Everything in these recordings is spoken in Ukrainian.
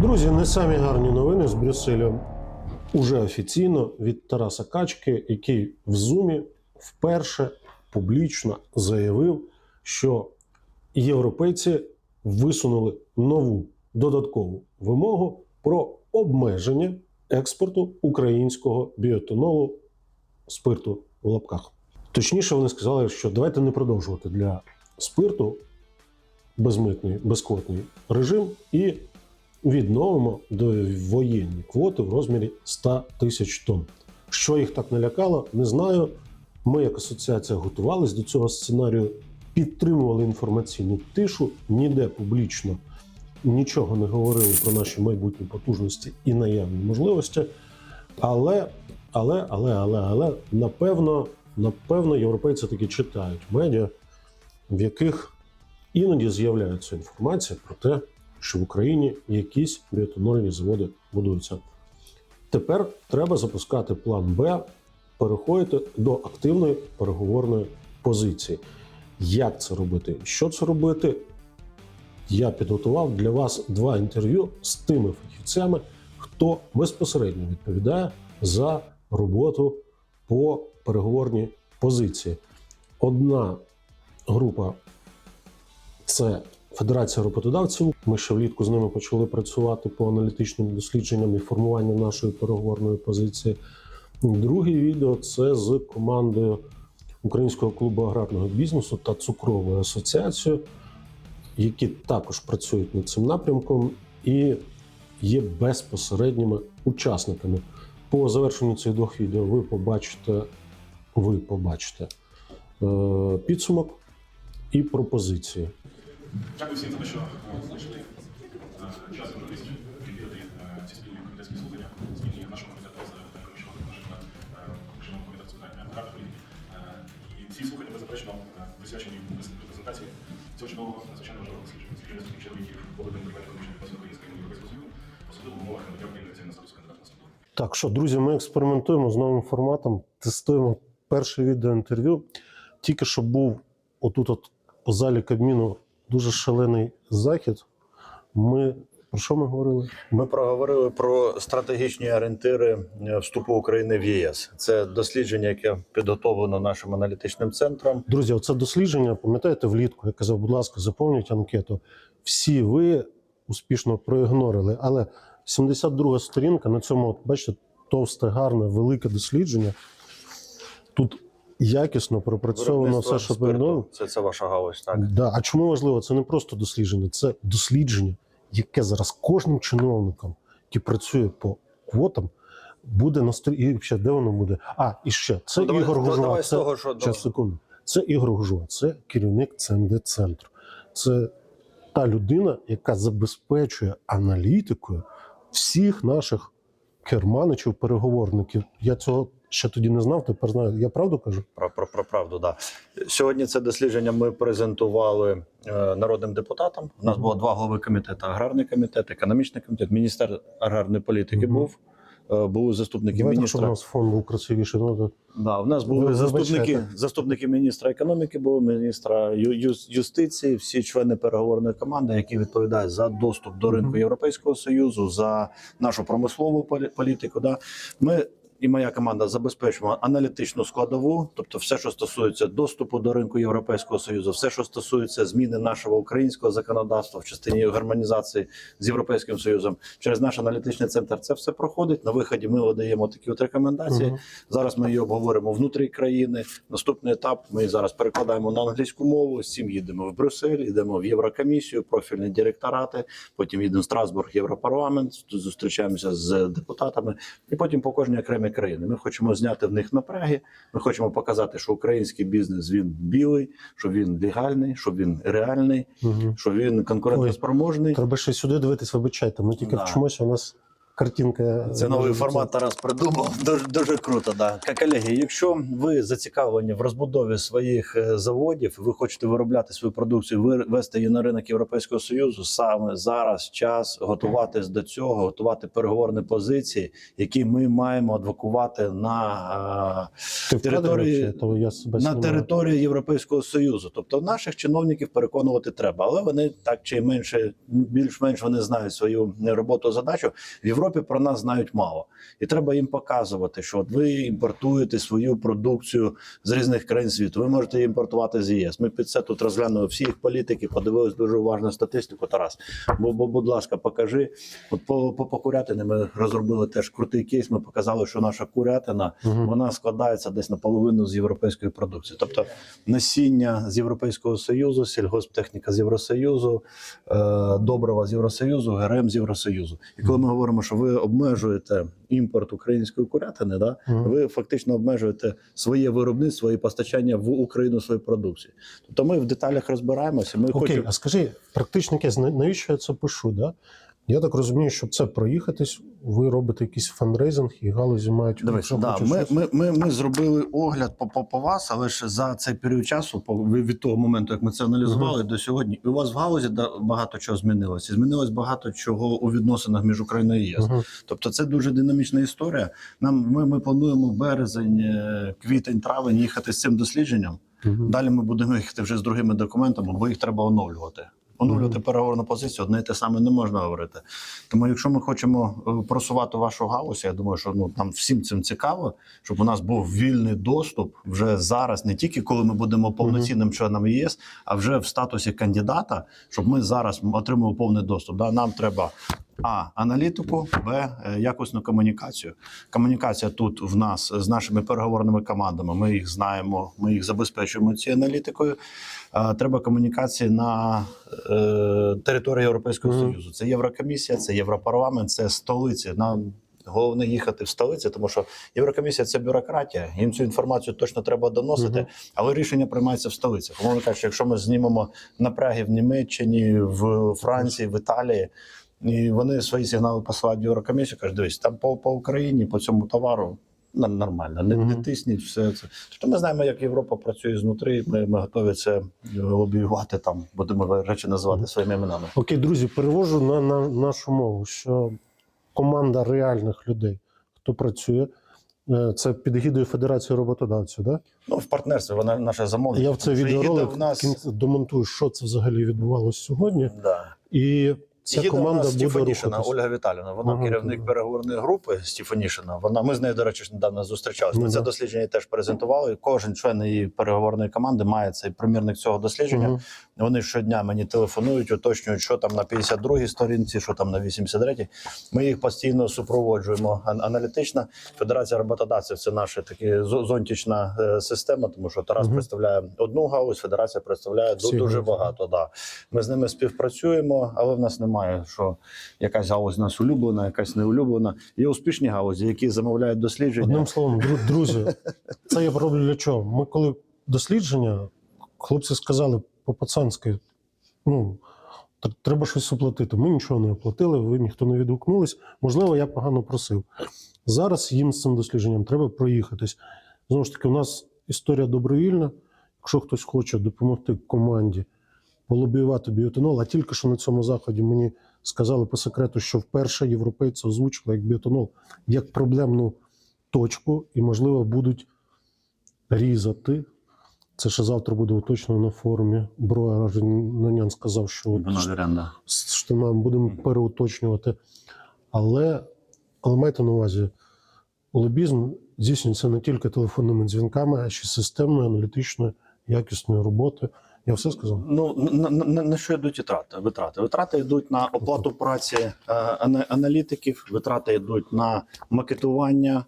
Друзі, не самі гарні новини з Брюсселя. Уже офіційно від Тараса Качки, який в Зумі вперше публічно заявив, що європейці висунули нову додаткову вимогу про обмеження експорту українського біотонолу спирту в лапках. Точніше, вони сказали, що давайте не продовжувати для спирту безмитний, безквотний режим і відновимо воєнні квоти в розмірі 100 тисяч тонн. Що їх так налякало, не знаю. Ми, як асоціація, готувалися до цього сценарію, підтримували інформаційну тишу, ніде публічно нічого не говорили про наші майбутні потужності і наявні можливості. Але, але, але, але, але, напевно, напевно, європейці таки читають медіа, в яких іноді з'являється інформація про те, що в Україні якісь біотонольні заводи будуються. Тепер треба запускати план Б, переходити до активної переговорної позиції. Як це робити? Що це робити? Я підготував для вас два інтерв'ю з тими фахівцями, хто безпосередньо відповідає за роботу по переговорній позиції. Одна група це Федерація роботодавців. Ми ще влітку з ними почали працювати по аналітичним дослідженням і формуванню нашої переговорної позиції. Друге відео це з командою Українського клубу аграрного бізнесу та цукровою асоціацією, які також працюють над цим напрямком і є безпосередніми учасниками. По завершенню цих двох відео ви побачите, ви побачите е, підсумок і пропозиції. Дякую всім за те, що е, знайшли е, час можливість відвідати е, ці спільні комітетські слухання спільні нашого комітету з що наших режимом комітету з питань. Е, І ці слухання беззаперечно е, присвячені презентації цього чудового надзвичайно важливого дослідження. Спільно з чоловіків Володимир Дербенко, комісії відносин Української Європейського Союзу, особливо в умовах надання України на статус кандидата на. Так що, друзі, ми експериментуємо з новим форматом, тестуємо перше відеоінтерв'ю. Тільки що був отут, от по залі Кабміну, дуже шалений захід. Ми про що ми говорили? Ми проговорили про стратегічні орієнтири е, вступу України в ЄС. Це дослідження, яке підготовлено нашим аналітичним центром. Друзі, оце дослідження, пам'ятаєте, влітку я казав, будь ласка, заповніть анкету. Всі ви успішно проігнорили, але 72 сторінка на цьому, бачите, товсте, гарне, велике дослідження. Тут якісно пропрацьовано все, що спирту. Це, це ваша галузь, так? Да. А чому важливо? Це не просто дослідження, це дослідження, яке зараз кожним чиновником, який працює по квотам, буде на сторі. І ще де воно буде? А, і ще це Ну, Ігор Гужова. це, того, що- секунду. Це Ігор Гужова, це керівник ЦМД центру. Це та людина, яка забезпечує аналітикою всіх наших керманичів, переговорників. Я цього ще тоді не знав, тепер знаю. Я правду кажу? Про, про, про правду, да. Сьогодні це дослідження ми презентували е, народним депутатам. У нас було два голови комітету: аграрний комітет, економічний комітет, міністр аграрної політики Мгм. був. е, Були заступники Давайте, щоб у міністра. нас фон був красивіший. Ну, Да, у нас Ви були заступники, вибачайте. заступники міністра економіки, були міністра ю- юстиції, всі члени переговорної команди, які відповідають за доступ до ринку Європейського союзу, за нашу промислову полі- політику. Да. Ми і моя команда забезпечуємо аналітичну складову, тобто все, що стосується доступу до ринку Європейського союзу, все, що стосується зміни нашого українського законодавства в частині гармонізації з європейським союзом, через наш аналітичний центр це все проходить. На виході ми видаємо такі от рекомендації. Мгм. Зараз ми її обговоримо внутрі країни. Наступний етап ми зараз перекладаємо на англійську мову. З цим їдемо в Брюссель, йдемо в Єврокомісію, профільні директорати. Потім їдемо в Страсбург, Європарламент. Тут зустрічаємося з депутатами, і потім по кожній окремій країні. Ми хочемо зняти в них напряги. Ми хочемо показати, що український бізнес він білий, що він легальний, що він реальний, угу. що він конкурентоспроможний. Треба ще сюди дивитися, вибачайте. Ми тільки Да. вчимося, у нас картинка. Це новий формат Тарас придумав. Дуже дуже круто. Да. Колеги, якщо ви зацікавлені в розбудові своїх е, заводів, ви хочете виробляти свою продукцію, вести її на ринок Європейського союзу, саме зараз час готуватись до цього, готувати переговорні позиції, які ми маємо адвокувати на Ти е, території то я на території Європейського союзу. Тобто наших чиновників переконувати треба, але вони так чи менше, більш-менш вони знають свою роботу задачу. В Європі про нас знають мало, і треба їм показувати, що от ви імпортуєте свою продукцію з різних країн світу. Ви можете її імпортувати з ЄС. Ми під це тут розглянули всі їх політики, подивились дуже уважно статистику. Тарас, бо, бо будь ласка, покажи. От по, по, по курятині ми розробили теж крутий кейс. Ми показали, що наша курятина Мгм. вона складається десь наполовину з європейської продукції. Тобто насіння з Європейського Союзу, сільгосптехніка з Євросоюзу, е, добрива з Євросоюзу, ГРМ з Євросоюзу. І коли ми говоримо, що ви обмежуєте імпорт української курятини, да, Мгм. ви фактично обмежуєте своє виробництво і постачання в Україну своєї продукції. Тобто ми в деталях розбираємося. Ми Окей, хочемо а скажи, практично навіщо я це пишу? Да? Я так розумію, щоб це проїхатись, ви робите якийсь фандрейзинг, і галузі мають Дивись, да, ми, ми, ми, ми зробили огляд по, по, по вас, але ж за цей період часу, по, від того моменту, як ми це аналізували до сьогодні, і у вас в галузі да, багато чого змінилося. І Змінилось багато чого у відносинах між Україною і ЄС. Мгм. Тобто це дуже динамічна історія. Нам ми, ми плануємо березень, е, квітень, травень їхати з цим дослідженням. Мгм. Далі ми будемо їхати вже з другими документами, бо їх треба оновлювати. Оновлювати переговорну позицію одне і те саме не можна говорити. Тому, якщо ми хочемо е, просувати вашу галузь, я думаю, що ну нам всім цим цікаво, щоб у нас був вільний доступ вже зараз, не тільки коли ми будемо повноцінним членом ЄС, а вже в статусі кандидата, щоб ми зараз отримали повний доступ. Да? Нам треба а аналітику, б е, якісну комунікацію. Комунікація тут в нас з нашими переговорними командами. Ми їх знаємо, ми їх забезпечуємо цією аналітикою. Треба комунікації на е, території Європейського Мгм. Союзу. Це Єврокомісія, це Європарламент, це столиці. Нам головне їхати в столиці, тому що Єврокомісія це бюрократія. Їм цю інформацію точно треба доносити, Мгм. але рішення приймається в столиці. Умовно кажучи, якщо ми знімемо напряги в Німеччині, в Франції, в Італії. І вони свої сигнали посилають Єврокомісію, кажуть, дивись, там по, по Україні, по цьому товару нормально, не, не тисніть все це. Тобто ми знаємо, як Європа працює знутрі. Ми, ми готові це лобіювати там, будемо речі називати своїми іменами. Окей, друзі, перевожу на, на нашу мову, що команда реальних людей, хто працює, е, це під гідою Федерації роботодавців. Да? Ну, в партнерстві вона наша замовлення. Я в це відеоролик в нас. домонтую, що це взагалі відбувалося сьогодні. Да. І ця у команда буде Стефанішина. Ольга Віталіна. Вона Ага, керівник ага. переговорної групи Стефанішина. Вона ми з нею, до речі, недавно зустрічалися. Ну, Ми це дослідження теж презентували. Кожен член її переговорної команди має цей примірник цього дослідження. Мгм. Вони щодня мені телефонують, уточнюють, що там на 52-й сторінці, що там на 83-й. Ми їх постійно супроводжуємо ан- аналітично. Федерація роботодавців це наша така зо- зонтична е, система, тому що Тарас Мгм. представляє одну галузь, федерація представляє Всі дуже галузі. багато. Да. Ми з ними співпрацюємо, але в нас немає, що якась галузь у нас улюблена, якась не улюблена. Є успішні галузі, які замовляють дослідження. Одним словом, друзі, це я роблю для чого? Ми коли дослідження, хлопці сказали по-пацанськи, ну, треба щось оплатити. Ми нічого не оплатили, ви ніхто не відгукнулись. Можливо, я погано просив. Зараз їм з цим дослідженням треба проїхатись. Знову ж таки, у нас історія добровільна. Якщо хтось хоче допомогти команді полобіювати біотонол, а тільки що на цьому заході мені сказали по секрету, що вперше європейці озвучили як біотонол як проблемну точку, і, можливо, будуть різати. Це ще завтра буде уточнено на форумі. Броя Нанян сказав, що от Воно віренда. будемо переуточнювати. Але, але майте на увазі, лобізм здійснюється не тільки телефонними дзвінками, а ще системною, аналітичною, якісною роботи. Я все сказав. Ну на, на, на що йдуть витрати? Витрати витрати йдуть на оплату праці е, аналітиків. Витрати йдуть на макетування.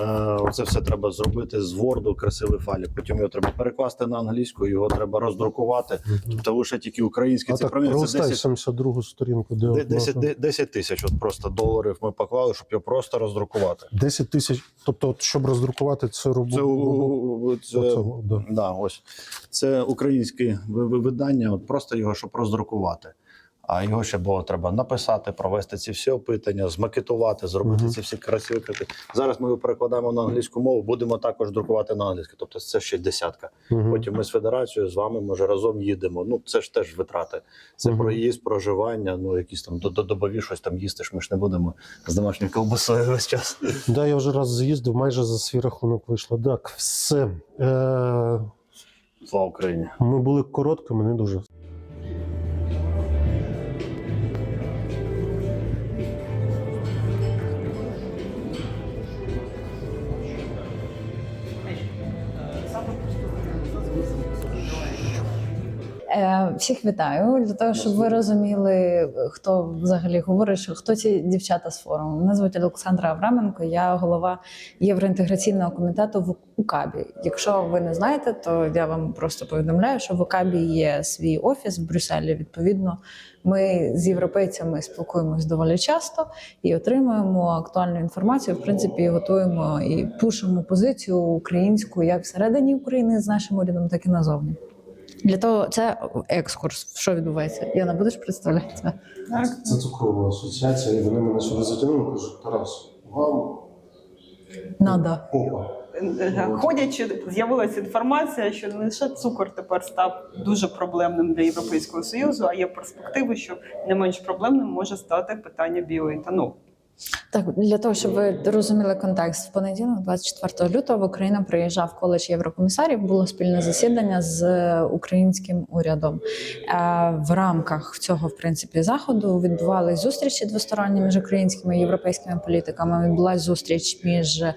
Е, Це все треба зробити з Word, красивий файлик. Потім його треба перекласти на англійську, його треба роздрукувати. Тобто лише тільки український А так це пролистай 10, 72-гу сторінку, де де- от 10, 10 тисяч. От просто доларів ми поклали, щоб його просто роздрукувати. 10 тисяч. Тобто, от, щоб роздрукувати цю Це, роботу. у- це, да. Да, ось це українське ви- ви- видання, от просто його щоб роздрукувати. А його ще було треба написати, провести ці всі опитання, змакетувати, зробити Мгм. ці всі красиві крити. Зараз ми його перекладаємо на англійську мову, будемо також друкувати на англійську. Тобто це ще десятка. Мгм. Потім ми з федерацією з вами може разом їдемо. Ну це ж теж витрати. Це Мгм. проїзд, проживання, ну якісь там до- до- добові щось там їсти. ж Ми ж не будемо з домашньою ковбасою весь час. Да, я вже раз з'їздив, майже за свій рахунок вийшло. Так, все. Е, Слава Україні! ми були короткими, не дуже. Всіх вітаю для того, щоб ви розуміли, хто взагалі говорить, що хто ці дівчата з форуму. Мене звуть Олександра Авраменко, я голова євроінтеграційного комітету в УКАБі. Якщо ви не знаєте, то я вам просто повідомляю, що в УКАБі є свій офіс в Брюсселі. Відповідно, ми з європейцями спілкуємось доволі часто і отримуємо актуальну інформацію. В принципі, готуємо і пушимо позицію українську як всередині України з нашим урядом, так і назовні. Для того це екскурс. Що відбувається? Яна, будеш представляти? Це цукрова асоціація, і вони мене сюди затягнули. Кажуть, Тарас, вам Надо. опа. Е, Ходячи, з'явилася інформація, що не лише цукор тепер став дуже проблемним для Європейського союзу, а є перспективи, що не менш проблемним може стати питання біоетанолу. Так, для того, щоб ви розуміли контекст, в понеділок, 24 лютого, в Україну приїжджав коледж єврокомісарів. Було спільне засідання з українським урядом. Е, В рамках цього, в принципі, заходу відбувались зустрічі двосторонні між українськими і європейськими політиками. Відбулась зустріч між е,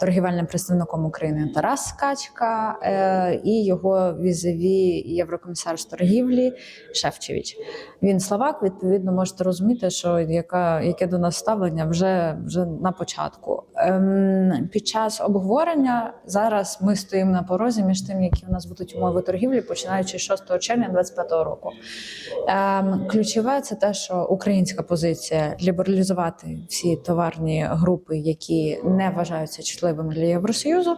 торгівельним представником України Тарас Качка е, і його візові єврокомісар з торгівлі Шефчевич. Він словак. Відповідно, можете розуміти, що яка яке до нас ставлення вже вже на початку. Ем, під час обговорення зараз ми стоїмо на порозі між тим, які у нас будуть умови торгівлі, починаючи з 6 червня 2025 року. Ем, ключове це те, що українська позиція лібералізувати всі товарні групи, які не вважаються чутливими для Євросоюзу.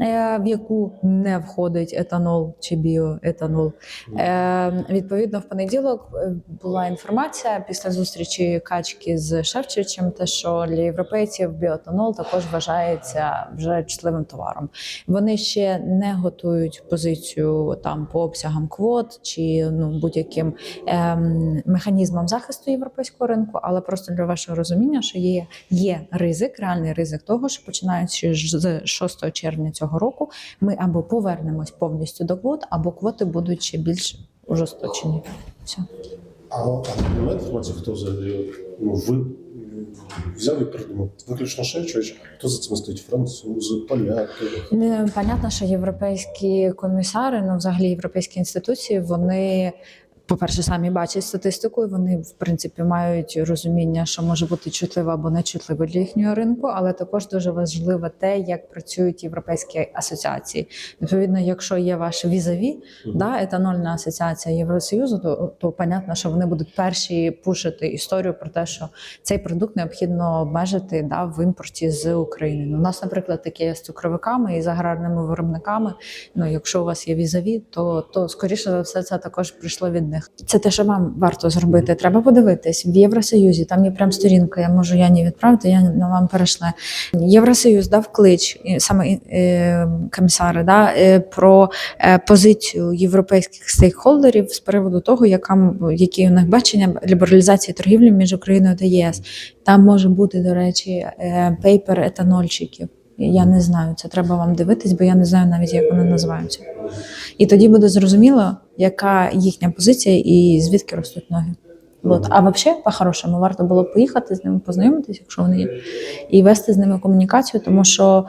Е, В яку не входить етанол чи біоетанол, Е, відповідно, в понеділок е, була інформація після зустрічі качки з Шевчичем, те, що для європейців біоетанол також вважається вже чутливим товаром. Вони ще не готують позицію там по обсягам квот чи ну будь-яким ем, механізмам захисту європейського ринку, але просто для вашого розуміння, що є, є ризик, реальний ризик того, що починаючи з 6 червня цього року, ми або повернемось повністю до квот, або квоти будуть ще більш ужесточені. Все. А, а немає інформації, хто взагалі ну, ви взяв і придумав виключно Шевчович, хто за цим стоїть? Французи, поляки. Понятно, що європейські комісари, ну взагалі європейські інституції, вони. По-перше, самі бачать статистику, і вони в принципі мають розуміння, що може бути чутливо або нечутливо для їхнього ринку, але також дуже важливо те, як працюють європейські асоціації. Відповідно, якщо є ваш візаві, Мгм. да, етанольна асоціація Євросоюзу, то, то понятно, що вони будуть перші пушити історію про те, що цей продукт необхідно обмежити да, в імпорті з України. Ну, у нас, наприклад, таке є з цукровиками і з аграрними виробниками. Ну, якщо у вас є візаві, то, то скоріше за все це також прийшло від них. Це те, що вам варто зробити. Треба подивитись в Євросоюзі. Там є прям сторінка. Я можу Яні відправити. Я на вам перейшла. Євросоюз дав клич саме е, комісари да, е, про е, позицію європейських стейкхолдерів з приводу того, яка які у них бачення лібералізації торгівлі між Україною та ЄС. Там може бути, до речі, е, пейпер етанольчиків. Я не знаю, це треба вам дивитись, бо я не знаю навіть, як вони називаються. І тоді буде зрозуміло, яка їхня позиція і звідки ростуть ноги. От. А взагалі, по-хорошому, варто було поїхати з ними, познайомитися, якщо вони є, і вести з ними комунікацію, тому що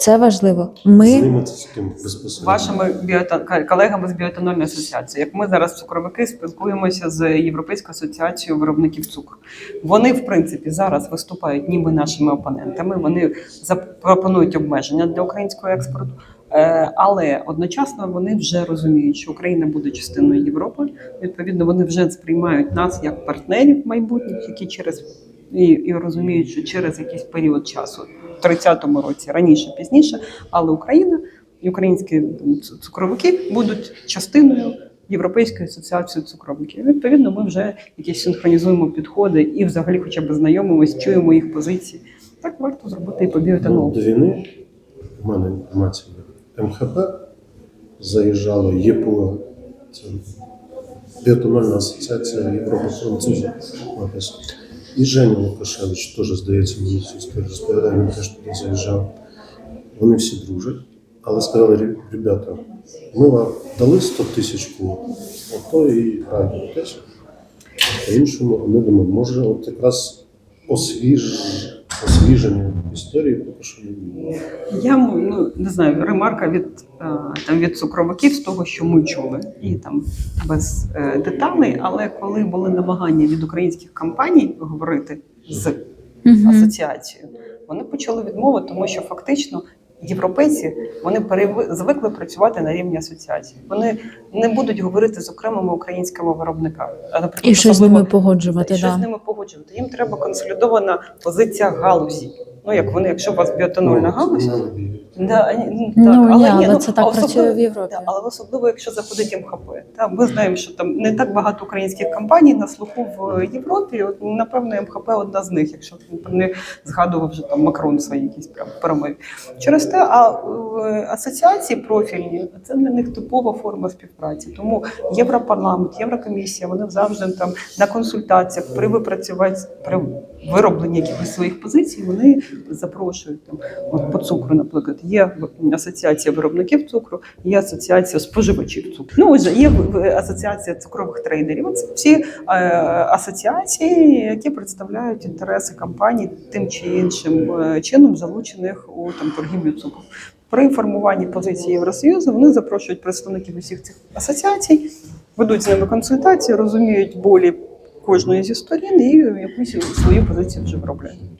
це важливо. Ми ними це з безпосередньо. Вашими біота... колегами з біоетанольної асоціації, як ми зараз цукровики спілкуємося з Європейською асоціацією виробників цукру. Вони, в принципі, зараз виступають ніби нашими опонентами. Вони запропонують обмеження для українського експорту. Е, Але одночасно вони вже розуміють, що Україна буде частиною Європи. Відповідно, вони вже сприймають нас як партнерів майбутніх, які через і, і розуміють, що через якийсь період часу, в 30-му році, раніше, пізніше, але Україна і українські цукровики будуть частиною Європейською асоціацією цукровиків. Відповідно, ми вже якісь синхронізуємо підходи і взагалі хоча б знайомимось, чуємо їх позиції. Так варто зробити і по біоетанолу. До війни у мене інформація. МХП заїжджало ЄПО, це Біотональна асоціація Європи французів. І Женя Лукашевич теж, здається, мені цю історію розповідає, він теж туди заїжджав. Вони всі дружать, але сказали, «Рі- ребята, ми вам дали 100 тисяч а ото і радуєтесь. А по-іншому ми думаємо, може, от якраз освіж... освіження історії поки що не було. Я ну не знаю, ремарка від е, там від цукровиків з того, що ми чули, і там без е, деталей. Але коли були намагання від українських компаній говорити з асоціацією, вони почали відмови, тому що фактично. Європейці вони звикли працювати на рівні асоціації. Вони не будуть говорити з окремими українськими виробниками. А наприклад, І що з ними погоджувати? що з ними погоджувати? Їм треба консолідована позиція галузі. Ну як вони, якщо у вас біотонольна Ну, галузь. Да, ні, Ну, так, ні, ні, але ну, це так а працює в Європі. Да, але особливо, якщо заходить МХП. Та, ми знаємо, що там не так багато українських компаній на слуху в Європі. От, напевно, МХП одна з них, якщо не згадував вже там Макрон в своїй якісь прям промові. Через те, а е, асоціації профільні це для них типова форма співпраці. Тому Європарламент, Єврокомісія, вони завжди там на консультаціях при випрацюванні при виробленні якихось своїх позицій, вони запрошують там. От по цукру, наприклад, є асоціація виробників цукру, є асоціація споживачів цукру. Ну отже, є асоціація цукрових трейдерів. Це всі е, асоціації, які представляють інтереси компаній тим чи іншим е, чином, залучених у там торгівлю цукру. При формуванні позиції Євросоюзу вони запрошують представників усіх цих асоціацій, ведуть з ними консультації, розуміють болі кожної зі сторін і якусь свою позицію вже виробляють.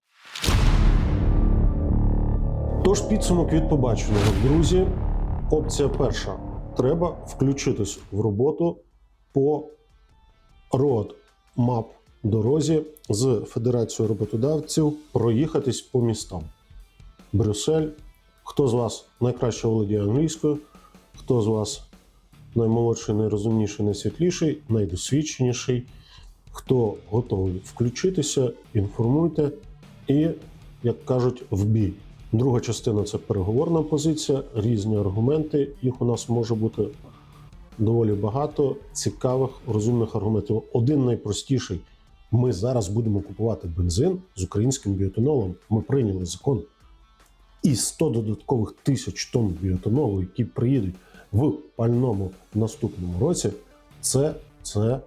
Тож підсумок від побаченого, друзі. Опція перша. Треба включитись в роботу по road map дорозі з Федерацією роботодавців, проїхатись по містам. Брюссель. Хто з вас найкраще володіє англійською, хто з вас наймолодший, найрозумніший, найсвітліший, найдосвідченіший, хто готовий включитися, інформуйте і, як кажуть, в бій. Друга частина це переговорна позиція, різні аргументи. Їх у нас може бути доволі багато цікавих, розумних аргументів. Один найпростіший: ми зараз будемо купувати бензин з українським біотонолом. Ми прийняли закон. І 100 додаткових тисяч тонн біотонолу, які приїдуть в пальному наступному році, це, це,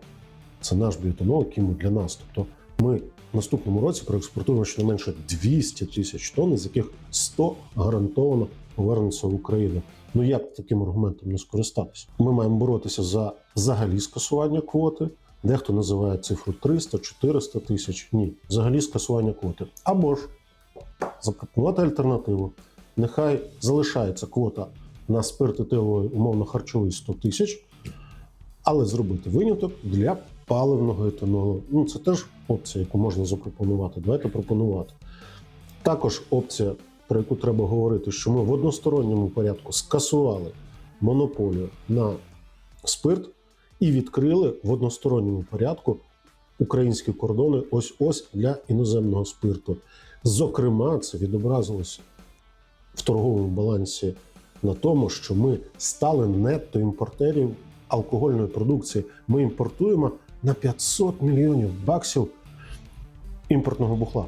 це наш біотонол, який ми для нас. Тобто ми в наступному році проекспортуємо щонайменше 200 тисяч тонн, з яких 100 гарантовано повернуться в Україну. Ну як таким аргументом не скористатися? Ми маємо боротися за взагалі скасування квоти. Дехто називає цифру 300, 400 тисяч. Ні, взагалі скасування квоти. Або ж запропонувати альтернативу. Нехай залишається квота на спирт етиловий, умовно харчовий 100 тисяч, але зробити виняток для паливного етанолу. Ну, це теж опція, яку можна запропонувати. Давайте пропонувати. Також опція, про яку треба говорити, що ми в односторонньому порядку скасували монополію на спирт і відкрили в односторонньому порядку українські кордони ось ось для іноземного спирту. Зокрема, це відобразилося в торговому балансі на тому, що ми стали нетто імпортерів алкогольної продукції. Ми імпортуємо на 500 мільйонів баксів імпортного бухла.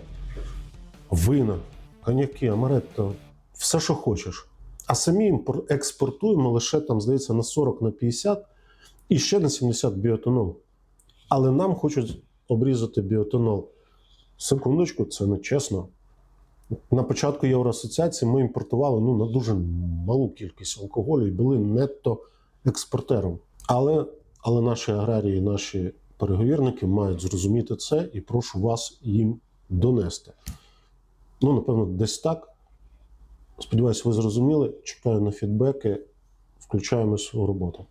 Вина, коньяки, амаретто, все, що хочеш. А самі експортуємо лише там, здається, на 40 на 50 і ще на 70 біотонол. Але нам хочуть обрізати біотонол. Секундочку, це не чесно. На початку Євроасоціації ми імпортували ну, на дуже малу кількість алкоголю і були нетто експортером. Але, але наші аграрії, наші переговірники мають зрозуміти це і прошу вас їм донести. Ну, напевно, десь так. Сподіваюся, ви зрозуміли. Чекаю на фідбеки. Включаємо свою роботу.